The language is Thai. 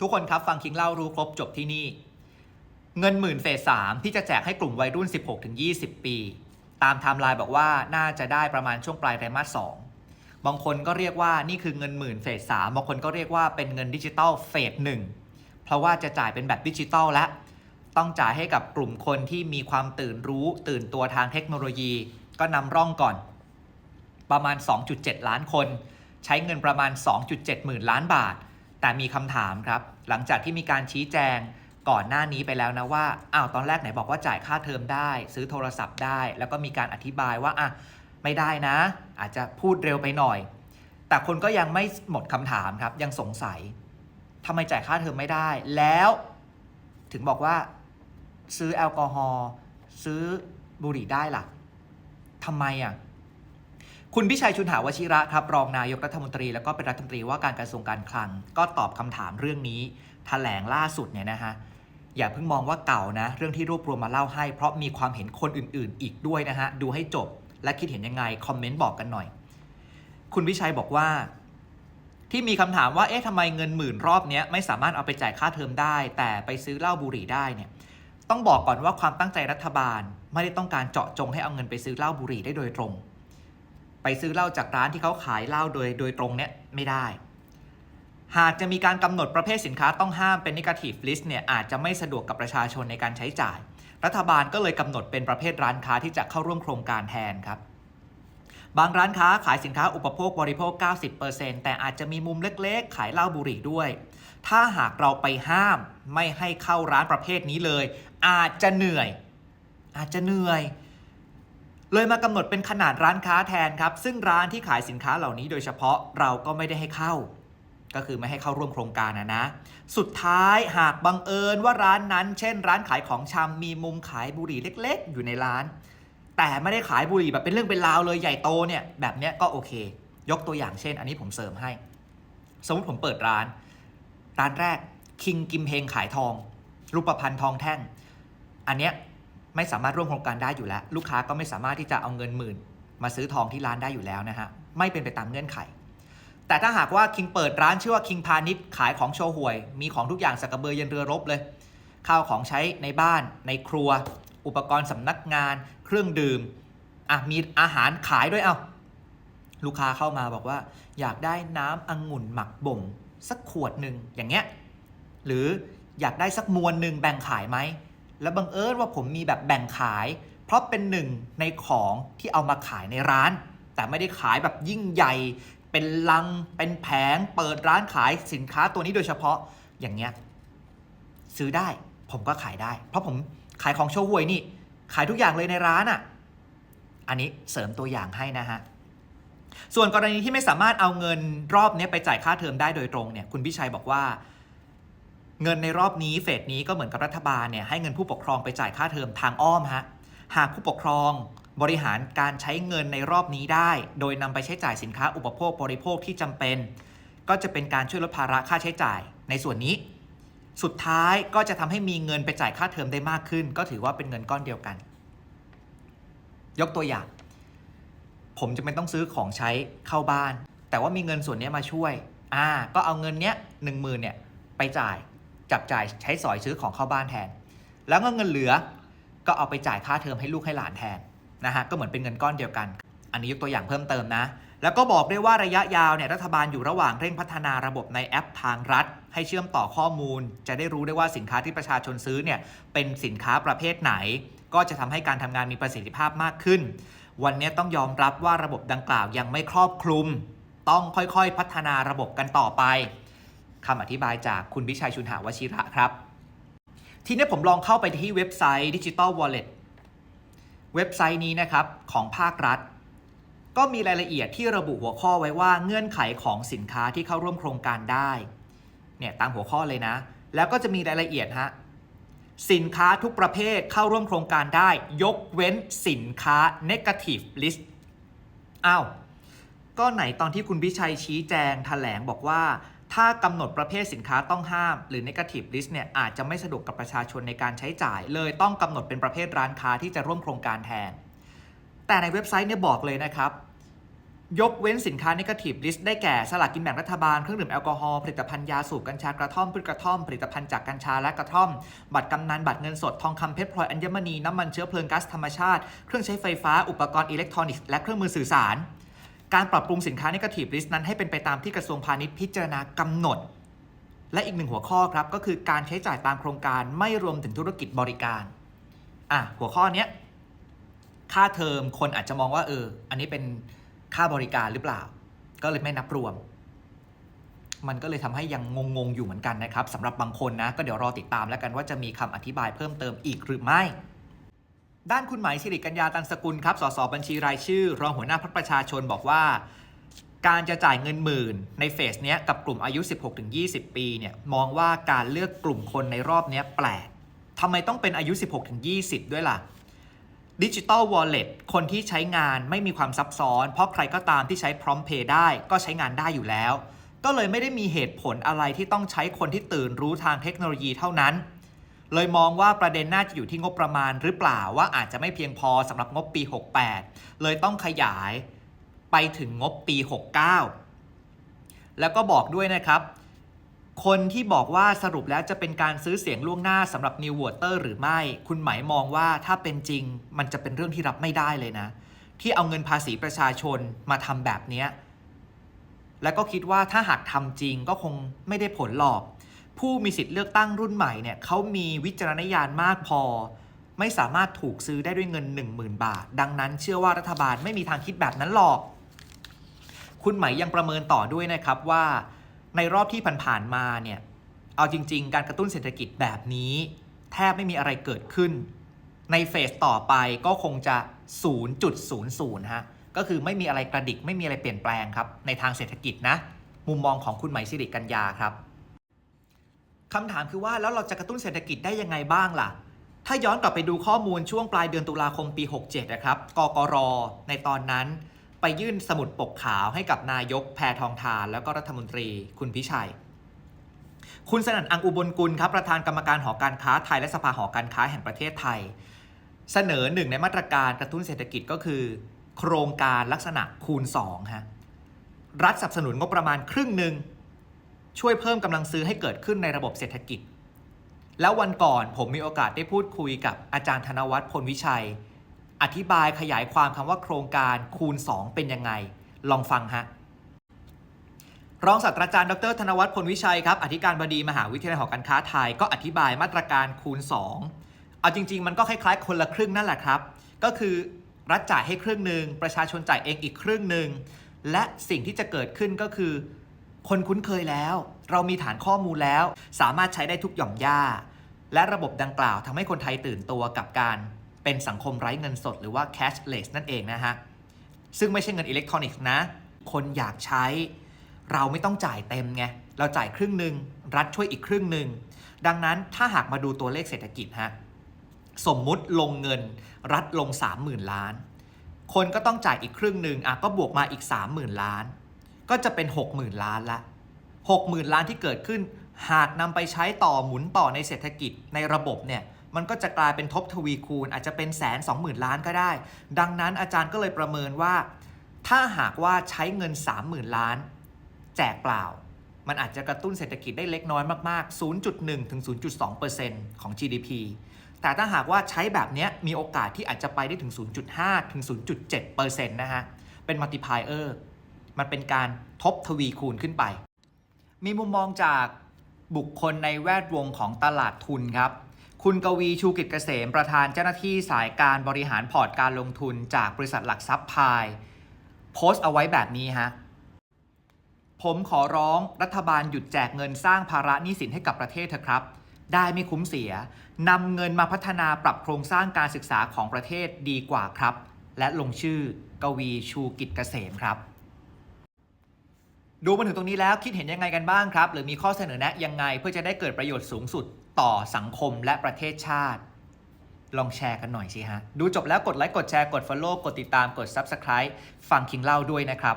ทุกคนครับฟังคิงเล่ารู้ครบจบที่นี่ เงินหมื่นเฟสสามที่จะแจกให้กลุ่มวัยรุ่น 16-20 ปี ตามไทม์ไลน์บอกว่าน่าจะได้ประมาณช่วงปลายไตรมาสสองบางคนก็เรียกว่านี่คือเงินหมื่นเฟสสามบางคนก็เรียกว่าเป็นเงินดิจิตอลเฟสหนึ่งเพราะว่าจะจ่ายเป็นแบบดิจิตอลและ ต้องจ่ายให้กับกลุ่มคนที่มีความตื่นรู้ ตื่นตัวทางเทคโนโลยี ก็นำร่องก่อน ประมาณ 2.7 ล้านคน ใช้เงินประมาณ 2.7 หมื่นล้านบาท แต่มีคำถามครับ หลังจากที่มีการชี้แจงก่อนหน้านี้ไปแล้วนะว่าอ้าวตอนแรกไหนบอกว่าจ่ายค่าเทอมได้ ซื้อโทรศัพท์ได้ แล้วก็มีการอธิบายว่าอะไม่ได้นะ อาจจะพูดเร็วไปหน่อย แต่คนก็ยังไม่หมดคำถามครับ ยังสงสัยทำไมจ่ายค่าเทอมไม่ได้ แล้ว ถึงบอกว่า ซื้อแอลกอฮอล์ซื้อบุหรี่ได้ล่ะทำไมอะ คุณพิชัยชุนหาวชิระครับรองนายกรัฐมนตรี แล้วก็เป็นรัฐมนตรีว่าการกระทรวงการคลัง ก็ตอบคำถามเรื่องนี้แถลงล่าสุดเนี่ยนะฮะอย่าเพิ่งมองว่าเก่านะ เรื่องที่รวบรวมมาเล่าให้ เพราะมีความเห็นคนอื่นๆ อีกด้วยนะฮะดูให้จบและคิดเห็นยังไงคอมเมนต์บอกกันหน่อย คุณวิชัยบอกว่า ที่มีคำถามว่าเอ๊ะทำไมเงินหมื่นรอบเนี้ยไม่สามารถเอาไปจ่ายค่าเทอมได้ แต่ไปซื้อเหล้าบุหรี่ได้เนี่ยต้องบอกก่อนว่าความตั้งใจรัฐบาล ไม่ได้ต้องการเจาะจงให้เอาเงินไปซื้อเหล้าบุหรี่ได้โดยตรง ไปซื้อเหล้าจากร้านที่เขาขายเหล้าโดยโดยตรงเนี่ยไม่ได้ หากจะมีการกำหนดประเภทสินค้าต้องห้ามเป็น negative list เนี่ยอาจจะไม่สะดวกกับประชาชนในการใช้จ่าย รัฐบาลก็เลยกำหนดเป็นประเภทร้านค้าที่จะเข้าร่วมโครงการแทนครับบางร้านค้าขายสินค้าอุปโภคบริโภค 90%แต่อาจจะมีมุมเล็กๆ ขายเหล้าบุหรี่ด้วย ถ้าหากเราไปห้ามไม่ให้เข้าร้านประเภทนี้เลย อาจจะเหนื่อย อาจจะเหนื่อย เลยมากำหนดเป็นขนาดร้านค้าแทนครับ ซึ่งร้านที่ขายสินค้าเหล่านี้โดยเฉพาะเราก็ไม่ได้ให้เข้า ก็คือไม่ให้เข้าร่วมโครงการนะนะ สุดท้ายหากบังเอิญว่าร้านนั้น เช่น ร้านขายของชำมีมุมขายบุหรี่เล็ก ๆ อยู่ในร้าน แต่ไม่ได้ขายบุหรี่แบบเป็นเรื่องเป็นราวเลยใหญ่โตเนี่ยแบบเนี้ยก็โอเค ยกตัวอย่างเช่น อันนี้ผมเสริมให้ สมมติผมเปิดร้าน ร้านแรกคิงกิมเฮงขายทอง รูปพันธ์ทองแท่ง อันเนี้ย ไม่สามารถร่วมโครงการได้อยู่แล้ว ลูกค้าก็ไม่สามารถที่จะเอาเงินหมื่น มาซื้อทองที่ร้านได้อยู่แล้วนะฮะไม่เป็นไปตามเงื่อนไข แต่ถ้าหากว่าคิงเปิดร้านชื่อว่าคิงพาณิชย์ขายของโชว์หวย มีของทุกอย่างสักกระเบือยันเรือรบเลยข้าวของใช้ในบ้าน ในครัว อุปกรณ์สำนักงาน เครื่องดื่มอะมีอาหารขายด้วยเอาลูกค้าเข้ามาบอกว่า อยากได้น้ำองุ่นหมักบ่มสักขวดหนึ่งอย่างเงี้ยหรืออยากได้สักมวลหนึ่งแบ่งขายไหม แล้วบังเอิญว่าผมมีแบบแบ่งขาย เพราะเป็นหนึ่งในของที่เอามาขายในร้าน แต่ไม่ได้ขายแบบยิ่งใหญ่ เป็นลัง เป็นแผง เปิดร้านขายสินค้าตัวนี้โดยเฉพาะ อย่างเงี้ย ซื้อได้ ผมก็ขายได้ เพราะผมขายของโชว์หวยนี่ ขายทุกอย่างเลยในร้านอะ่ะ อันนี้เสริมตัวอย่างให้นะฮะส่วนกรณีที่ไม่สามารถเอาเงินรอบนี้ไปจ่ายค่าเทอมได้โดยตรงเนี่ย คุณพิชัยบอกว่า เงินในรอบนี้เฟสนี้ก็เหมือนกับรัฐบาลเนี่ยให้เงินผู้ปกครองไปจ่ายค่าเทอมทางอ้อมฮะหากผู้ปกครองบริหารการใช้เงินในรอบนี้ได้ โดยนำไปใช้จ่ายสินค้าอุปโภคบริโภคที่จำเป็น ก็จะเป็นการช่วยลดภาระค่าใช้จ่ายในส่วนนี้ สุดท้ายก็จะทำให้มีเงินไปจ่ายค่าเทอมได้มากขึ้น ก็ถือว่าเป็นเงินก้อนเดียวกัน ยกตัวอย่าง ผมจะเป็นต้องซื้อของใช้เข้าบ้าน แต่ว่ามีเงินส่วนนี้มาช่วยอ่าก็เอาเงินเนี้ยหนึ่งหมื่นเนี่ยไปจ่าย จับจ่ายใช้สอยซื้อของเข้าบ้านแทน แล้วก็เงินเหลือก็เอาไปจ่ายค่าเทอมให้ลูกให้หลานแทนนะฮะก็เหมือนเป็นเงินก้อนเดียวกัน อันนี้ยกตัวอย่างเพิ่มเติมนะ แล้วก็บอกด้วยว่าระยะยาวเนี่ยรัฐบาลอยู่ระหว่างเร่งพัฒนาระบบในแอปทางรัฐ ให้เชื่อมต่อข้อมูล จะได้รู้ได้ว่าสินค้าที่ประชาชนซื้อเนี่ยเป็นสินค้าประเภทไหน ก็จะทำให้การทำงานมีประสิทธิภาพมากขึ้น วันนี้ต้องยอมรับว่าระบบดังกล่าวยังไม่ครอบคลุม ต้องค่อยๆพัฒนาระบบกันต่อไป คำอธิบายจากคุณวิชัยชุนหาวชิระครับ ทีนี้ผมลองเข้าไปที่เว็บไซต์ Digital Wallet เว็บไซต์นี้นะครับของภาครัฐ ก็มีรายละเอียดที่ระบุหัวข้อไว้ว่าเงื่อนไขของสินค้าที่เข้าร่วมโครงการได้เนี่ยตามหัวข้อเลยนะ แล้วก็จะมีรายละเอียดฮะสินค้าทุกประเภทเข้าร่วมโครงการได้ ยกเว้นสินค้า negative list อ้าว ก็ไหนตอนที่คุณพิชัยชี้แจงแถลงบอกว่า ถ้ากำหนดประเภทสินค้าต้องห้าม หรือ negative list เนี่ยอาจจะไม่สะดวกกับประชาชนในการใช้จ่าย เลยต้องกำหนดเป็นประเภทร้านค้าที่จะร่วมโครงการแทน แต่ในเว็บไซต์เนี่ยบอกเลยนะครับ ยกเว้นสินค้า Negative List ได้แก่สลากกินแบ่งรัฐบาล เครื่องดื่มแอลกอฮอล์ผลิตภัณฑ์ยาสูบกัญชากระท่อมพืชกระท่อม ผลิตภัณฑ์จากกัญชาและกระท่อม บัตรกำนันบัตรเงินสดทองคำเพชรพลอยอัญมณีน้ำมันเชื้อเพลิงก๊าซธรรมชาติ เครื่องใช้ไฟฟ้าอุปกรณ์อิเล็กทรอนิกส์และเครื่องมือสื่อสาร การปรับปรุงสินค้า Negative List นั้นให้เป็นไปตามที่กระทรวงพาณิชย์พิจารณากำหนด และอีกหนึ่งหัวข้อครับก็คือการใช้จ่ายตามโครงการไม่รวมถึงธุรกิจบริการอะหัวข้อเนี้ยค่าเทอมคนอาจจะมองว่าเออ อันนี้เป็นค่าบริการหรือเปล่า ก็เลยไม่นับรวม มันก็เลยทำให้ยังงงๆอยู่เหมือนกันนะครับสำหรับบางคนนะ ก็เดี๋ยวรอติดตามแล้วกันว่าจะมีคำอธิบายเพิ่มเติมอีกหรือไม่ ด้านคุณหมายสิริกัญญาตันสกุลครับ สสบัญชีรายชื่อ รองหัวหน้าพรรคประชาชนบอกว่า การจะจ่ายเงินหมื่นในเฟสเนี้ยกับกลุ่มอายุ 16-20 ปีเนี่ยมองว่าการเลือกกลุ่มคนในรอบเนี้ยแปลกทำไมต้องเป็นอายุ 16-20 ด้วยล่ะดิจิ t a ลวอลเล็ตคนที่ใช้งานไม่มีความซับซ้อน เพราะใครก็ตามที่ใช้พร้อมเพย์ได้ก็ใช้งานได้อยู่แล้ว ก็เลยไม่ได้มีเหตุผลอะไรที่ต้องใช้คนที่ตื่นรู้ทางเทคโนโลยีเท่านั้น เลยมองว่าประเด็นน่าจะอยู่ที่งบประมาณหรือเปล่าว่าอาจจะไม่เพียงพอสำหรับงบปี 68 เลยต้องขยายไปถึงงบปี 69 แล้วก็บอกด้วยนะครับ คนที่บอกว่าสรุปแล้วจะเป็นการซื้อเสียงล่วงหน้าสำหรับ New Voter หรือไม่ คุณหมายมองว่าถ้าเป็นจริงมันจะเป็นเรื่องที่รับไม่ได้เลยนะ ที่เอาเงินภาษีประชาชนมาทำแบบเนี้แล้วก็คิดว่าถ้าหากทำจริงก็คงไม่ได้ผลหรอก ผู้มีสิทธิ์เลือกตั้งรุ่นใหม่เนี่ยเขามีวิจารณญาณมากพอ ไม่สามารถถูกซื้อได้ด้วยเงิน 10,000 บาท ดังนั้นเชื่อว่ารัฐบาลไม่มีทางคิดแบบนั้นหรอก คุณไหมยังประเมินต่อด้วยนะครับว่าในรอบที่ผ่านๆมาเนี่ยเอาจริง ๆ การกระตุ้นเศรษฐกิจแบบนี้ แทบไม่มีอะไรเกิดขึ้น ในเฟสต่อไปก็คงจะ 0.00ฮะก็คือไม่มีอะไรกระดิกไม่มีอะไรเปลี่ยนแปลงครับในทางเศรษฐกิจนะ มุมมองของคุณไหมสิริกัญญาครับ คำถามคือว่าแล้วเราจะกระตุ้นเศรษฐกิจได้ยังไงบ้างล่ะ ถ้าย้อนกลับไปดูข้อมูลช่วงปลายเดือนตุลาคมปี 67 นะครับ กกร ในตอนนั้น ไปยื่นสมุดปกขาวให้กับนายกแพทองทาน แล้วก็รัฐมนตรีคุณพิชัย คุณสนั่นอังอุบลกุลครับประธานกรรมการหอการค้าไทยและสภาหอการค้าแห่งประเทศไทย เสนอหนึ่งในมาตรการกระตุ้นเศรษฐกิจก็คือ โครงการลักษณะคูณ2ฮะรัฐสนับสนุนงบประมาณครึ่งหนึ่ง ช่วยเพิ่มกำลังซื้อให้เกิดขึ้นในระบบเศรษฐกิจ แล้ววันก่อนผมมีโอกาสได้พูดคุยกับอาจารย์ธนวัฒน์พลวิชัย อธิบายขยายความคำว่าโครงการคูณ 2 เป็นยังไง ลองฟังฮะรองศาสตราจารย์ดรธนวัฒน์พลวิชัยครับอธิการบดีมหาวิทยาลัยหอการค้าไทยก็อธิบายมาตรการคูณ 2 เอาจริง ๆ มันก็คล้ายๆ คนละครึ่งนั่นแหละครับ ก็คือรัฐจ่ายให้ครึ่งหนึ่งประชาชนจ่ายเองอีกครึ่งหนึ่งและสิ่งที่จะเกิดขึ้นก็คือ คนคุ้นเคยแล้ว เรามีฐานข้อมูลแล้ว สามารถใช้ได้ทุกหย่อมย่า และระบบดังกล่าวทำให้คนไทยตื่นตัวกับการเป็นสังคมไร้เงินสด หรือว่า cashless นั่นเองนะฮะ ซึ่งไม่ใช่เงินอิเล็กทรอนิกส์นะ คนอยากใช้ เราไม่ต้องจ่ายเต็มไง เราจ่ายครึ่งหนึ่งรัฐช่วยอีกครึ่งหนึ่ง ดังนั้นถ้าหากมาดูตัวเลขเศรษฐกิจฮะ สมมุติลงเงิน รัฐลง 30,000 ล้าน คนก็ต้องจ่ายอีกครึ่งหนึ่งอะก็บวกมาอีก 30,000 ล้าน ก็จะเป็น 60,000 ล้านละ 60,000 ล้านที่เกิดขึ้น หากนำไปใช้ต่อหมุนต่อในเศรษฐกิจในระบบเนี่ยมันก็จะกลายเป็นทบทวีคูณ อาจจะเป็นแสนสองหมื่นล้านก็ได้ ดังนั้นอาจารย์ก็เลยประเมินว่า ถ้าหากว่าใช้เงิน 30,000 ล้าน แจกเปล่า มันอาจจะกระตุ้นเศรษฐกิจได้เล็กน้อยมากๆ 0.1 ถึง 0.2%ของ GDP แต่ถ้าหากว่าใช้แบบนี้มีโอกาสที่อาจจะไปได้ถึง 0.5 ถึง 0.7%นะฮะ เป็น multiplier มันเป็นการทบทวีคูณขึ้นไป มีมุมมองจากบุคคลในแวดวงของตลาดทุนครับ คุณกวีชูกิจเกษมประธานเจ้าหน้าที่สายการบริหารพอร์ตการลงทุนจากบริษัทหลักทรัพย์พาย โพสต์เอาไว้แบบนี้ฮะผมขอร้องรัฐบาลหยุดแจกเงินสร้างภาระหนี้สินให้กับประเทศเถอะครับ ได้ไม่คุ้มเสียนำเงินมาพัฒนาปรับโครงสร้างการศึกษาของประเทศดีกว่าครับ และลงชื่อกวีชูกิจเกษมครับ ดูมาถึงตรงนี้แล้วคิดเห็นยังไงกันบ้างครับ หรือมีข้อเสนอแนะยังไงเพื่อจะได้เกิดประโยชน์สูงสุดต่อสังคมและประเทศชาติ ลองแชร์กันหน่อยสิฮะ ดูจบแล้วกดไลค์กดแชร์กด Follow กดติดตามกด Subscribe ฟังคิงเล่าด้วยนะครับ